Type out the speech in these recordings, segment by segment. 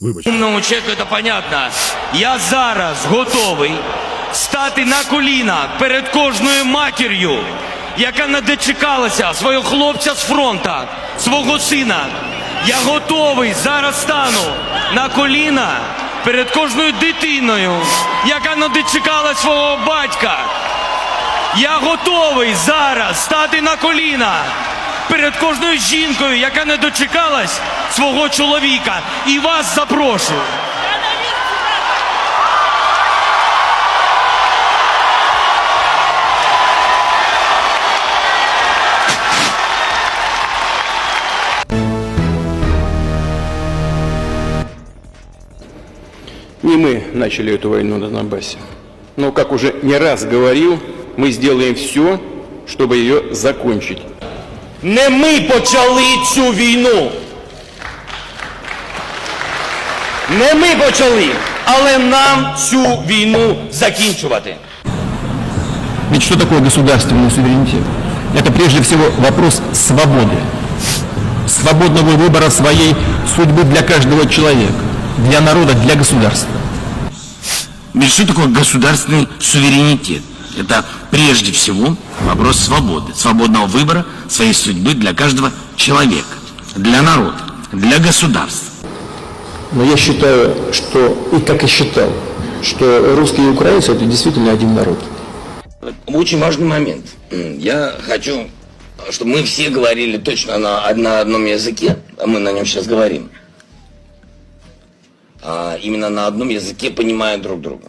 Вибач. Умному человеку это понятно. Я зараз готовий стати на коліна перед кожною матір'ю, яка не дочекалася свого хлопця з фронта, свого сина. Я готовий зараз стану на коліна перед кожною дитиною, яка не дочекала свого батька. Я готовий зараз стати на коліна перед кожною жінкою, яка не дочекалась свого чоловіка. І вас запрошую. Не мы начали эту войну на Донбассе. Но, как уже не раз говорил, мы сделаем все, чтобы ее закончить. Не ми почали цю війну. Не ми почали, але нам цю війну закінчувати. Ведь что такое государственный суверенитет? Это прежде всего вопрос свободы. Свободного выбора своей судьбы для каждого человека, для народа, для государства. Ведь что такое государственный суверенитет? Это прежде всего вопрос свободы, свободного выбора своей судьбы для каждого человека, для народа, для государства. Но я считаю, что, и как и считал, что русские и украинцы это действительно один народ. Очень важный момент. Я хочу, чтобы мы все говорили точно на, на одном языке, а мы на нем сейчас говорим. А именно на одном языке, понимая друг друга.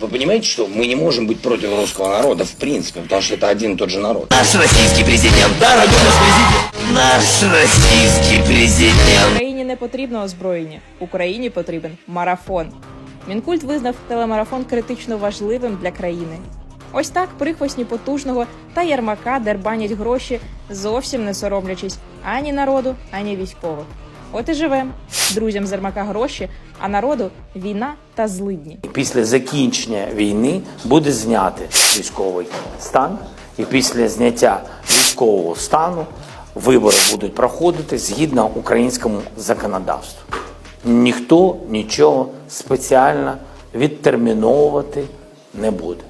Вы понимаете, что мы не можем быть против русского народа в принципе, потому что это один и тот же народ. Наш российский президент, дорогой наш президент, наш российский президент. Україні не потрібно озброєння. Україні потрібен марафон. Мінкульт визнав телемарафон критично важливим для країни. Ось так прихвостні потужного та Ярмака дербанять гроші, зовсім не соромлячись ані народу, ані військових. От і живем. Друзям з Ярмака гроші, а народу війна та злидні. Після закінчення війни буде знятий військовий стан, і після зняття військового стану вибори будуть проходити згідно українському законодавству. Ніхто нічого спеціально відтерміновувати не буде.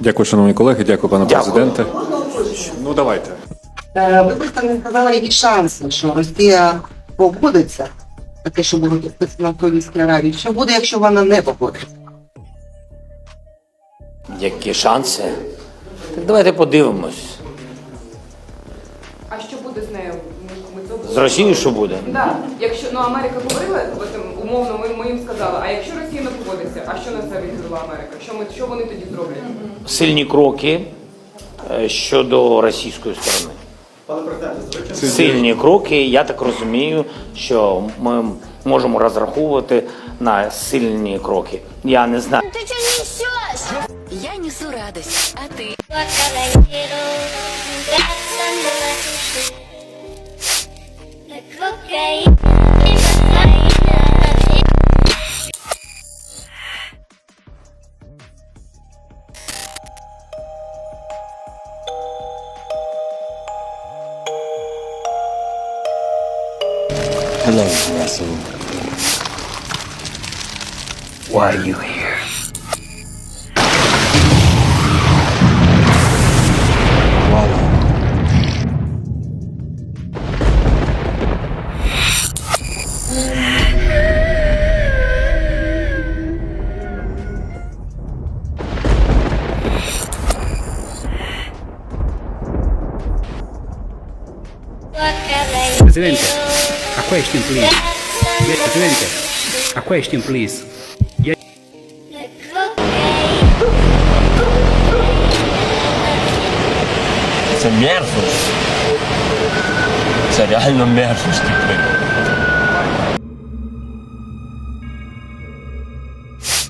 Дякую, шановні колеги, дякую, пане Дякую. президенте. Ну давайте. Е, Ви просто не сказали, які шанси, що Росія погодиться на те, що буде підписано в Київській раді. Що буде, якщо вона не погодиться? Які шанси? Так давайте подивимось. А що буде з нею? Ми, ми це З Росією що буде? Да. Якщо ну Америка говорила, там, умовно ми, ми їм сказали, а якщо Росія не погодиться, а що на це відповіла Америка? Що ми що вони тоді зроблять? Сильні кроки е, щодо російської сторони. Сильні кроки, я так розумію, що ми можемо розраховувати на сильні кроки. Я не знаю. Ти что несешь? Я несу радость, а ты? Hello, Russell. Why are you here? Presidente, a question, please. Yes, Veronica. A question, please. Yes. Să mersul. Să real nu mersul, știi,